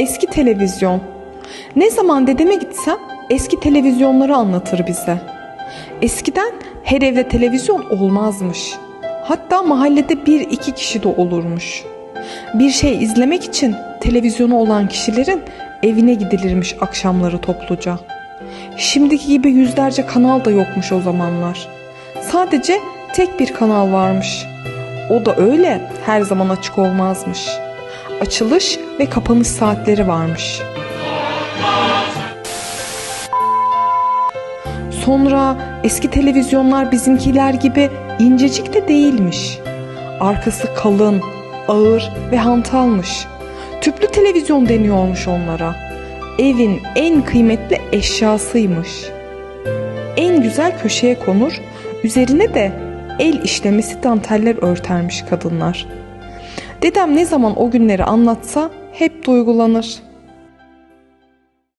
eski televizyon. Ne zaman dedeme gitsem eski televizyonları anlatır bize. Eskiden her evde televizyon olmazmış. Hatta mahallede bir iki kişi de olurmuş. Bir şey izlemek için televizyonu olan kişilerin evine gidilirmiş akşamları topluca. Şimdiki gibi yüzlerce kanal da yokmuş o zamanlar. Sadece tek bir kanal varmış. O da öyle her zaman açık olmazmış. Açılış ve kapanış saatleri varmış. Sonra eski televizyonlar bizimkiler gibi incecik de değilmiş. Arkası kalın, ağır ve hantalmış. Tüplü televizyon deniyormuş onlara. Evin en kıymetli eşyasıymış. En güzel köşeye konur, üzerine de el işlemesi danteller örtermiş kadınlar. Dedem ne zaman o günleri anlatsa hep duygulanır.